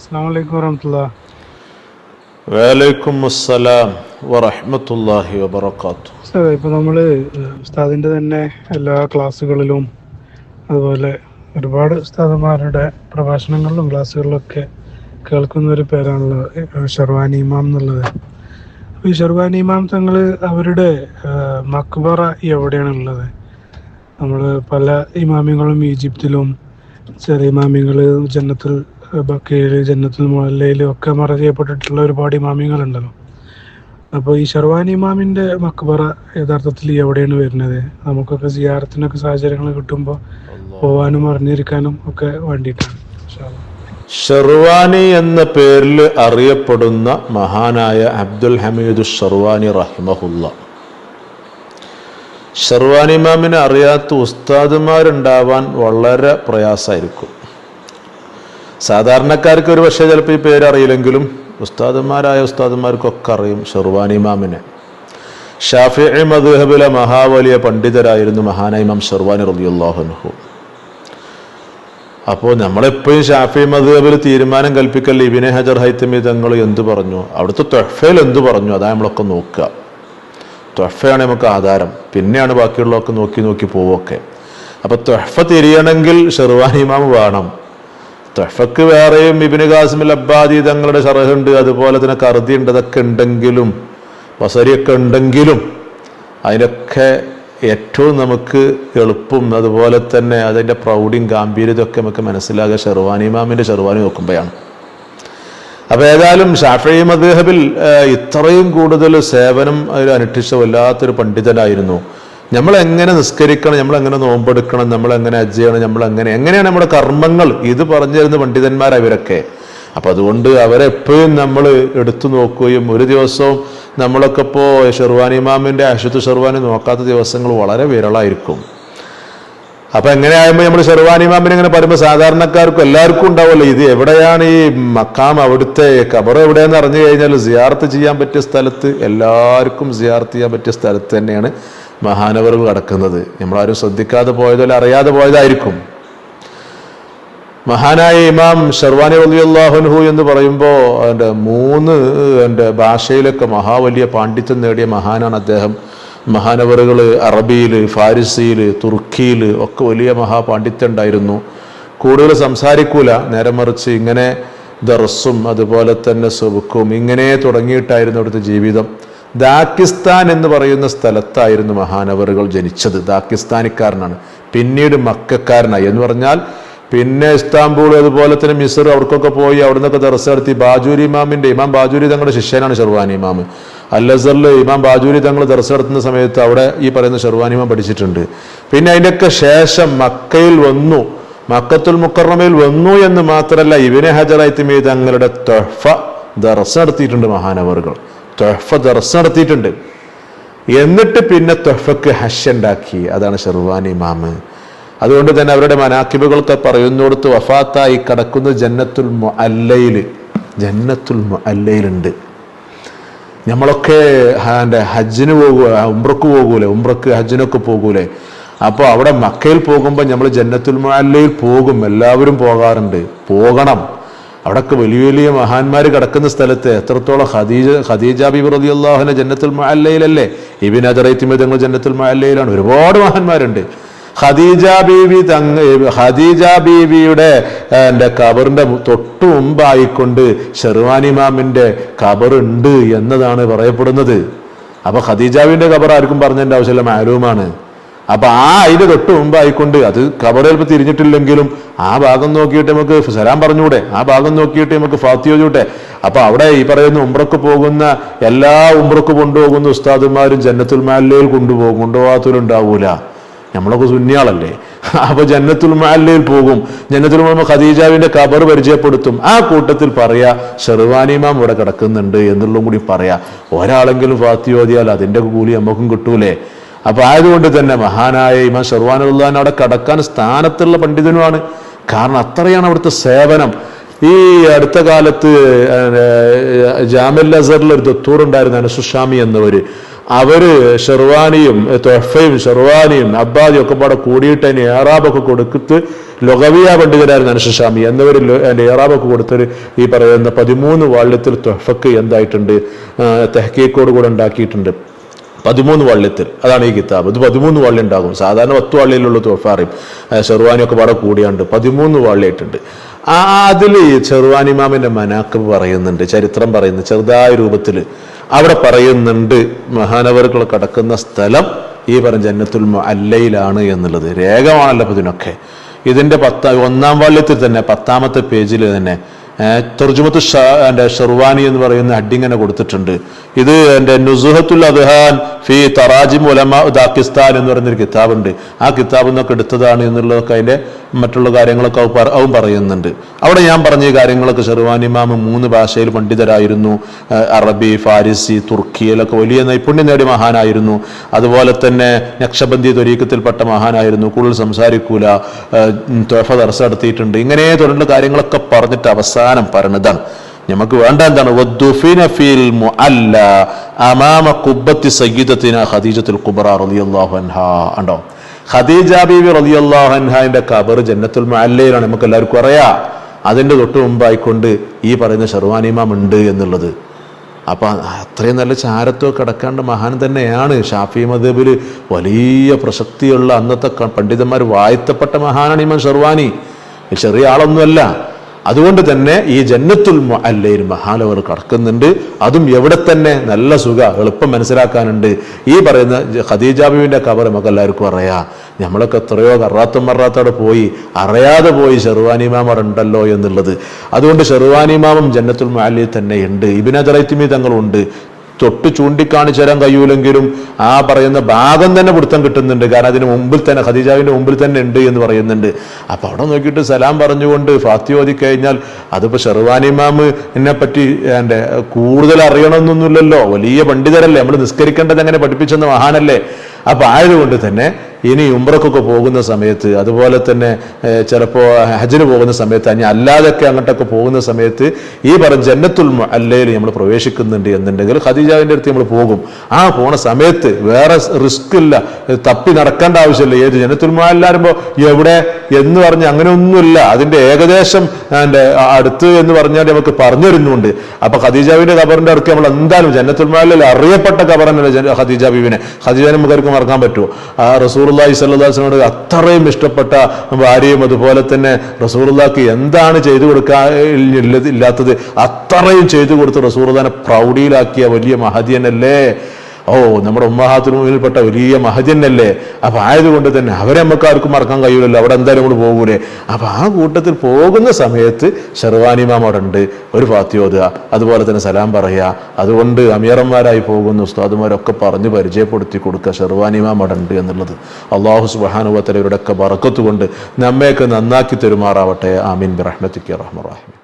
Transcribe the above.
അസ്സാം വലൈക്കും വറഹമത്തുള്ള വലൈക്കും അസ്സലാം ഇപ്പോൾ നമ്മൾ ഉസ്താദിന്റെ തന്നെ എല്ലാ ക്ലാസ്സുകളിലും അതുപോലെ ഒരുപാട് ഉസ്താദന്മാരുടെ പ്രഭാഷണങ്ങളിലും ക്ലാസ്സുകളിലൊക്കെ കേൾക്കുന്ന ഒരു പേരാണല്ലോ ഷെർവാനി ഇമാം എന്നുള്ളത്. അപ്പോൾ ഈ ഷർവാനി ഇമാം തങ്ങൾ അവരുടെ മക്ബറ എവിടെയാണ് ഉള്ളത് നമ്മൾ പല ഇമാമികളും ഈജിപ്തിലും ചെറിയ ഇമാമികൾ ജന്നത്തുൽ ബക്കയിൽ ജന്നത്തുൽ മുല്ലയിലും ഒക്കെ മറ ചെയ്യപ്പെട്ടിട്ടുള്ള ഒരുപാട് ഇമാമിങ്ങളുണ്ടല്ലോ. അപ്പോൾ ഈ ഷർവാനി ഇമാമിന്റെ മക്ബറ യഥാർത്ഥത്തിൽ എവിടെയാണ് വരുന്നത്? നമുക്കൊക്കെ സിയാറത്തിനൊക്കെ സാഹചര്യങ്ങൾ കിട്ടുമ്പോൾ പോവാനും അറിഞ്ഞിരിക്കാനും ഒക്കെ വേണ്ടിയിട്ടാണ്. ഷെർവാനി എന്ന പേരിൽ അറിയപ്പെടുന്ന മഹാനായ അബ്ദുൽ ഹമീദ് ഷെർവാനി റഹിമഹുല്ല. ഷെർവാനി ഇമാമിനെ അറിയാത്ത ഉസ്താദുമാരുണ്ടാവാൻ വളരെ പ്രയാസമായിരിക്കും. സാധാരണക്കാർക്ക് ഒരു പക്ഷേ ചിലപ്പോൾ ഈ പേരറിയില്ലെങ്കിലും ഉസ്താദന്മാരായ ഉസ്താദന്മാർക്കൊക്കെ അറിയും ഷെർവാനി ഇമാമിനെ. ഷാഫി മധുഹബിലെ മഹാവലിയ പണ്ഡിതരായിരുന്നു മഹാനായ ഇമാം ഷെർവാനി റളിയല്ലാഹു അപ്പോൾ നമ്മളെപ്പോഴും ഷാഫി മധുഹബിൽ തീരുമാനം കൽപ്പിക്കൽ ഇബിനെ ഹജർ ഹൈത്തമി തങ്ങൾ എന്ത് പറഞ്ഞു? അവിടുത്തെ തൊഹഫയിൽ എന്ത് പറഞ്ഞു? അതാ നമ്മളൊക്കെ നോക്കുക. തൊഹഫയാണ് നമുക്ക് ആധാരം. പിന്നെയാണ് ബാക്കിയുള്ളതൊക്കെ നോക്കി നോക്കി പോവൊക്കെ അപ്പോൾ തൊഹഫ തിരിയണമെങ്കിൽ ഷെർവാൻ ഇമാം വേണം. തൊഹഫക്ക് വേറെയും ഇബിന് ഖാസിമിൽ അബ്ബാദി തങ്ങളുടെ ഷറഹുണ്ട് അതുപോലെ തന്നെ കറുതി ഉണ്ട് അതൊക്കെ ഉണ്ടെങ്കിലും വസരിയൊക്കെ ഉണ്ടെങ്കിലും അതിനൊക്കെ ഏറ്റവും നമുക്ക് എളുപ്പം അതുപോലെ തന്നെ അതിന്റെ പ്രൗഢിയും ഗാംഭീര്യതൊക്കെ നമുക്ക് മനസ്സിലാകുക ഷെർവാനി ഇമാമിന്റെ ഷെർവാനി നോക്കുമ്പോഴാണ്. അപ്പോൾ ഏതായാലും ഷാഫി മദ്ഹബിൽ ഇത്രയും കൂടുതൽ സേവനം അനുഷ്ഠിച്ച വല്ലാത്തൊരു പണ്ഡിതനായിരുന്നു. നമ്മൾ എങ്ങനെ നിസ്കരിക്കണം നമ്മൾ എങ്ങനെ നോമ്പെടുക്കണം നമ്മൾ എങ്ങനെ അജ് ചെയ്യണം നമ്മൾ എങ്ങനെ എങ്ങനെയാണ് നമ്മുടെ കർമ്മങ്ങൾ? ഇത് പറഞ്ഞു തരുന്ന പണ്ഡിതന്മാർ അവരൊക്കെ അപ്പൊ അതുകൊണ്ട് അവരെപ്പോഴും നമ്മൾ എടുത്തു നോക്കുകയും ഒരു ദിവസവും നമ്മളൊക്കെ ഇപ്പോൾ ഷെർവാനി ഇമാമിന്റെ അശുദ്ധ ഷെർവാനി നോക്കാത്ത ദിവസങ്ങൾ വളരെ വിരളായിരിക്കും. അപ്പൊ എങ്ങനെ ആകുമ്പോൾ നമ്മൾ ഷെർവാനി ഇമാമിനെ ഇങ്ങനെ പറയുമ്പോൾ സാധാരണക്കാർക്കും എല്ലാവർക്കും ഉണ്ടാവുമല്ലോ ഇത് എവിടെയാണ് ഈ മക്കാം അവിടുത്തെ ഖബർ എവിടെയെന്ന് അറിഞ്ഞു കഴിഞ്ഞാൽ സിയാർത്ത് ചെയ്യാൻ പറ്റിയ സ്ഥലത്ത് എല്ലാവർക്കും സിയാർത്ത് ചെയ്യാൻ പറ്റിയ സ്ഥലത്ത് തന്നെയാണ് മഹാനവറുകൾ കടക്കുന്നത് നമ്മളാരും ശ്രദ്ധിക്കാതെ പോയതോ അല്ല അറിയാതെ പോയതായിരിക്കും. മഹാനായ ഇമാം ഷർവാനി അള്ളാഹുൻഹു എന്ന് പറയുമ്പോൾ എന്റെ മൂന്ന് എന്റെ ഭാഷയിലൊക്കെ മഹാ വലിയ പാണ്ഡിത്യം നേടിയ മഹാനാണ് അദ്ദേഹം. മഹാനവറുകൾ അറബിയിൽ ഫാരിസിയിൽ തുർക്കിയിൽ ഒക്കെ വലിയ മഹാപാണ്ഡിത്യം ഉണ്ടായിരുന്നു. കൂടുതൽ സംസാരിക്കൂല. നേരെ മറിച്ച് ഇങ്ങനെ ദർസും അതുപോലെ തന്നെ സുബുക്കും ഇങ്ങനെ തുടങ്ങിയിട്ടായിരുന്നു അവിടുത്തെ ജീവിതം. ദാക്കിസ്ഥാൻ എന്ന് പറയുന്ന സ്ഥലത്തായിരുന്നു മഹാനവറുകൾ ജനിച്ചത്. ദാക്കിസ്ഥാനിക്കാരനാണ്. പിന്നീട് മക്കാരനായി. എന്ന് പറഞ്ഞാൽ പിന്നെ ഇസ്താംബൂൾ അതുപോലെ തന്നെ മിസർ അവർക്കൊക്കെ പോയി അവിടെ നിന്നൊക്കെ ദർസ് നടത്തി. ബാജൂരി ഇമാമിന്റെ ഇമാം ബാജൂരി തങ്ങളുടെ ശിഷ്യനാണ് ഷെർവാനി ഇമാം. അല്ലസറിൽ ഇമാം ബാജൂരി തങ്ങൾ ദർസ് നടത്തുന്ന സമയത്ത് അവിടെ ഈ പറയുന്ന ഷെർവാനി ഇമാം പഠിച്ചിട്ടുണ്ട്. പിന്നെ അതിന്റെയൊക്കെ ശേഷം മക്കയിൽ വന്നു. മക്കത്തുൽ മുക്കറമയിൽ വന്നു എന്ന് മാത്രമല്ല ഇബിനെ ഹജറൈത്തിമീ തങ്ങളുടെ തൊഫ ദർസ് നടത്തിയിട്ടുണ്ട് മഹാനവറുകൾ. തൊഹഫ ദർസ് നടത്തിയിട്ടുണ്ട്. എന്നിട്ട് പിന്നെ തൊഹഫക്ക് ഹഷ് ഉണ്ടാക്കി. അതാണ് ഷെർവാനി ഇമാമ്. അതുകൊണ്ട് തന്നെ അവരുടെ മനാക്കിബുകളൊക്കെ പറയുന്നിടത്ത് വഫാത്തായി കിടക്കുന്ന ജന്നത്തുൽ അല്ലയിൽ ജന്നത്തുൽ അല്ലയിലുണ്ട് നമ്മളൊക്കെ എന്റെ ഹജ്ജിന് പോകുക ഉംറക്ക് പോകൂലേ ഉംറക്ക് ഹജ്ജിനൊക്കെ പോകൂലേ. അപ്പോൾ അവിടെ മക്കയിൽ പോകുമ്പോൾ നമ്മൾ ജന്നത്തുൽ മുഅല്ലയിൽ പോകും എല്ലാവരും പോകാറുണ്ട്. പോകണം. അവിടൊക്കെ വലിയ വലിയ മഹാന്മാർ കിടക്കുന്ന സ്ഥലത്ത് എത്രത്തോളം ഖദീജ ഖദീജ ബിബി റതി അള്ളാഹുനെ ജന്നത്തുൽ മുഅല്ലയിലല്ലേ? ഇബിൻ അതറൈത്തിമ തങ്ങൾ ജന്നത്തുൽ മുഅല്ലയിലാണ്. ഒരുപാട് മഹാന്മാരുണ്ട്. ഖദീജ ബീവി തങ്ങ ഖദീജ ബീവിയുടെ എന്റെ കബറിന്റെ തൊട്ടു മുമ്പായിക്കൊണ്ട് ഷെർവാനിമാമിന്റെ കബറുണ്ട് എന്നതാണ് പറയപ്പെടുന്നത്. അപ്പൊ ഖദീജാവിന്റെ കബർ ആർക്കും പറഞ്ഞതിന്റെ ആവശ്യമില്ല മാലൂമാണ് അപ്പൊ ആ അതിന്റെ തൊട്ട് മുമ്പായിക്കൊണ്ട് അത് കബർ ചിലപ്പോൾ തിരിഞ്ഞിട്ടില്ലെങ്കിലും ആ ഭാഗം നോക്കിയിട്ട് നമുക്ക് സലാം പറഞ്ഞൂടെ ആ ഭാഗം നോക്കിയിട്ട് നമുക്ക് ഫാത്തിയോജൂട്ടെ അപ്പൊ അവിടെ ഈ പറയുന്ന ഉംറക്ക് പോകുന്ന എല്ലാ ഉംറക്ക് കൊണ്ടുപോകുന്ന ഉസ്താദുമാരും ജന്നത്തുൽ മാലയിൽ കൊണ്ടുപോകും കൊണ്ടുപോകാത്തവരുണ്ടാവൂല നമ്മളൊക്കെ സുന്യാളല്ലേ അപ്പൊ ജന്നത്തുൽ മാലയിൽ പോകും. ജന്നത്തുൽ മാമ ഖദീജാവിന്റെ കബർ പരിചയപ്പെടുത്തും. ആ കൂട്ടത്തിൽ പറയാ ഷെർവാനിമാം ഇവിടെ കിടക്കുന്നുണ്ട് എന്നുള്ളതും കൂടി പറയാ. ഒരാളെങ്കിലും ഫാത്തി ഓതിയാൽ അതിന്റെ കൂലി നമുക്കും കിട്ടൂലേ? അപ്പൊ ആയതുകൊണ്ട് തന്നെ മഹാനായ ഇമാം ഷെർവാനുല്ലാൻ അവിടെ കടക്കാൻ സ്ഥാനത്തുള്ള പണ്ഡിതനുമാണ്. കാരണം അത്രയാണ് അവിടുത്തെ സേവനം. ഈ അടുത്ത കാലത്ത് ജാമിൽ അസറിൽ ഒരു ദത്തൂർ ഉണ്ടായിരുന്നു സുഷാമി എന്നവര്. അവർ ഷെർവാനിയും തൊഫയും ഷെർവാനിയും അബ്ബാദിയും ഒക്കെ പാടെ കൂടിയിട്ട് അതിന് ഏറാബൊക്കെ കൊടുത്ത് ലൊഗവിയ പണ്ഡിതരായിരുന്നു അനുഷാമി എന്നിവർ അതിന്റെ ഏറാബൊക്കെ കൊടുത്തൊരു ഈ പറയുന്ന പതിമൂന്ന് വാള്യത്തിൽ തൊഫക്ക് എന്തായിട്ടുണ്ട് തെഹക്കീക്കോട് കൂടെ ഉണ്ടാക്കിയിട്ടുണ്ട്. പതിമൂന്ന് വള്ളിത്തിൽ. അതാണ് ഈ കിതാബ്. ഇത് പതിമൂന്ന് വള്ളി ഉണ്ടാകും. സാധാരണ പത്ത് വള്ളിയിലുള്ള തോഫാറിയും ഷെർവാനിയൊക്കെ പാടെ കൂടിയാണ്ട് പതിമൂന്ന് വള്ളിയായിട്ടുണ്ട് ആ അതിൽ ചെറുവാനിമാമിന്റെ മനാക്കബ് പറയുന്നുണ്ട് ചരിത്രം പറയുന്നു ചെറുതായ രൂപത്തിൽ അവിടെ പറയുന്നുണ്ട് മഹാനവറുകൾ കടക്കുന്ന സ്ഥലം ഈ പറഞ്ഞ ജന്നത്തുൽ അല്ലയിലാണ് എന്നുള്ളത്. രേഖമാണല്ലോ ഇതിനൊക്കെ. ഇതിന്റെ പത്ത ഒന്നാം വള്ളിയത്തിൽ തന്നെ പത്താമത്തെ പേജിൽ തന്നെ തർജുമത്ത് എന്റെ ഷെർവാനി എന്ന് പറയുന്ന ഹഡിങ്ങനെ കൊടുത്തിട്ടുണ്ട്. ഇത് എന്റെ നുസുഹത്തുൽ അദ്ഹാൻ ഫി തറാജിം ഉലമ ദാക്കിസ്ഥാൻ എന്ന് പറയുന്നൊരു കിതാബുണ്ട്. ആ കിതാബ് നിന്നൊക്കെ എടുത്തതാണ് എന്നുള്ളതൊക്കെ അതിന്റെ മറ്റുള്ള കാര്യങ്ങളൊക്കെ അവ അവൻ പറയുന്നുണ്ട്. അവിടെ ഞാൻ പറഞ്ഞ ഈ കാര്യങ്ങളൊക്കെ ഷെർവാനിമാമ് മൂന്ന് ഭാഷയിൽ പണ്ഡിതരായിരുന്നു. അറബി ഫാരിസി തുർക്കിയിലൊക്കെ വലിയ നൈപുണ്യം നേടിയ മഹാനായിരുന്നു. അതുപോലെ തന്നെ നക്ഷബന്ധി തൊരീക്കത്തിൽപ്പെട്ട മഹാനായിരുന്നു. കൂടുതൽ സംസാരിക്കൂല. തോഫ ദർശ നടത്തിയിട്ടുണ്ട്. ഇങ്ങനെ തുടർന്ന് കാര്യങ്ങളൊക്കെ പറഞ്ഞിട്ട് അവസാനം പറഞ്ഞതാണ് നമുക്ക് വേണ്ട എന്താണ്? അമാമ ഖുബ്ബത്തി സയ്യിദത്തിന ഖദീജത്തുൽ കുബ്ര റളിയല്ലാഹു ഖദീജ അൻഹാന്റെ ഖബർ ജന്നത്തുൽ മല്ലയിലാണ് നമുക്ക് എല്ലാവർക്കും അറിയാം. അതിന്റെ തൊട്ട് മുമ്പായിക്കൊണ്ട് ഈ പറയുന്ന ഷെർവാനിമാം ഉണ്ട് എന്നുള്ളത്. അപ്പൊ അത്രയും നല്ല ചാരത്വം കിടക്കേണ്ട മഹാൻ തന്നെയാണ്. ഷാഫി മദബിൽ വലിയ പ്രസക്തിയുള്ള അന്നത്തെ പണ്ഡിതന്മാർ വാഴ്ത്തപ്പെട്ട മഹാനാണ് ഇമാൻ ഷെർവാനി. ചെറിയ ആളൊന്നുമല്ല. അതുകൊണ്ട് തന്നെ ഈ ജന്നത്തുൽ അല്ലയിൽ മഹാലവർ കടക്കുന്നുണ്ട്. അതും എവിടെ തന്നെ നല്ല സുഖ എളുപ്പം മനസ്സിലാക്കാനുണ്ട്. ഈ പറയുന്ന ഖദീജാബുവിന്റെ കബർ നമുക്ക് എല്ലാവർക്കും അറിയാം. നമ്മളൊക്കെ എത്രയോ കറാത്തും മറാത്തോടെ പോയി. അറിയാതെ പോയി ഷെർവാനിമാമർ ഉണ്ടല്ലോ എന്നുള്ളത്. അതുകൊണ്ട് ഷെർവാനിമാമും ജന്നത്തുൽ മാലിയിൽ തന്നെ ഉണ്ട്. ഇബിനജറൈത്തിമി തങ്ങളുണ്ട്. തൊട്ട് ചൂണ്ടിക്കാണിച്ചു തരാൻ കഴിയൂലെങ്കിലും ആ പറയുന്ന ഭാഗം തന്നെ പിടുത്തം കിട്ടുന്നുണ്ട്. കാരണം അതിന് മുമ്പിൽ തന്നെ ഖദീജാവിന്റെ മുമ്പിൽ തന്നെ ഉണ്ട് എന്ന് പറയുന്നുണ്ട്. അപ്പൊ അവിടെ നോക്കിയിട്ട് സലാം പറഞ്ഞുകൊണ്ട് ഫാത്തി ഓതി കഴിഞ്ഞാൽ അതിപ്പോ ഷെർവാനിമാമ് എന്നെ പറ്റി എന്റെ കൂടുതൽ അറിയണമെന്നൊന്നുമില്ലല്ലോ. വലിയ പണ്ഡിതരല്ലേ. നമ്മൾ നിസ്കരിക്കേണ്ടത് എങ്ങനെ പഠിപ്പിച്ചെന്ന മഹാനല്ലേ. അപ്പൊ ആയതുകൊണ്ട് തന്നെ ഇനി ഉംറക്കൊക്കെ പോകുന്ന സമയത്ത് അതുപോലെ തന്നെ ചിലപ്പോൾ ചിലപ്പോ ഹജ്ജിന് പോകുന്ന സമയത്ത് അനി അല്ലാതൊക്കെ അങ്ങോട്ടൊക്കെ പോകുന്ന സമയത്ത് ഈ പറഞ്ഞ ജന്നത്തുൽ അല്ലയിൽ നമ്മൾ പ്രവേശിക്കുന്നുണ്ട് എന്നുണ്ടെങ്കിൽ ഖദീജാവിന്റെ അടുത്ത് നമ്മൾ പോകും. ആ പോണ സമയത്ത് വേറെ റിസ്ക് ഇല്ല. തപ്പി നടക്കേണ്ട ആവശ്യമില്ല. ഏത് ജന്നത്തുൽ എല്ലാരുമ്പോൾ എവിടെ എന്ന് പറഞ്ഞ് അങ്ങനെ ഒന്നുമില്ല. അതിന്റെ ഏകദേശം എന്റെ അടുത്ത് എന്ന് പറഞ്ഞാൽ നമുക്ക് പറഞ്ഞു തരുന്നുണ്ട്. അപ്പൊ ഖദീജാവിന്റെ ഖബറിന്റെ അടുത്ത് നമ്മൾ എന്തായാലും ജന്നത്തുൽ അറിയപ്പെട്ട ഖബറന്നല്ല ഖദീജ ബീവിനെ. ഖദീജ നമുക്ക് മറക്കാൻ പറ്റുമോ? ആ റസൂർല്ലാഹി സല്ലാസിനോട് അത്രയും ഇഷ്ടപ്പെട്ട ഭാര്യയും അതുപോലെ തന്നെ റസൂർല്ലാക്ക് എന്താണ് ചെയ്തു കൊടുക്കാൻ ഇല്ലാത്തത്? അത്രയും ചെയ്തു കൊടുത്ത് റസൂർദാനെ പ്രൗഢിയിലാക്കിയ വലിയ മഹതിയനല്ലേ? ഓ നമ്മുടെ ഉമ്മഹാത്തിന് മുന്നിൽപ്പെട്ട വലിയ മഹജന്നല്ലേ? അപ്പൊ ആയതുകൊണ്ട് തന്നെ അവരെ നമുക്ക് ആർക്കും മറക്കാൻ കഴിയില്ലല്ലോ അവിടെ എന്തായാലും നമ്മൾ പോകൂലേ? അപ്പൊ ആ കൂട്ടത്തിൽ പോകുന്ന സമയത്ത് ഷെർവാനിമാം അവിടെ ഉണ്ട് ഒരു ഫാത്തിയോതുക അതുപോലെ തന്നെ സലാം പറയുക. അതുകൊണ്ട് അമീറന്മാരായി പോകുന്ന ഉസ്താദുമാരൊക്കെ പറഞ്ഞ് പരിചയപ്പെടുത്തി കൊടുക്കുക ഷെർവാനിമാം അവിടെ ഉണ്ട് എന്നുള്ളത്. അള്ളാഹു സുബാനുവത്തലവരുടെയൊക്കെ ഒക്കെ കൊണ്ട് നമ്മയൊക്കെ നന്നാക്കി തെരുമാറാവട്ടെ. ആമീൻ. ബിറഹ്മത്തിക്ക് റഹ്മറാഹിം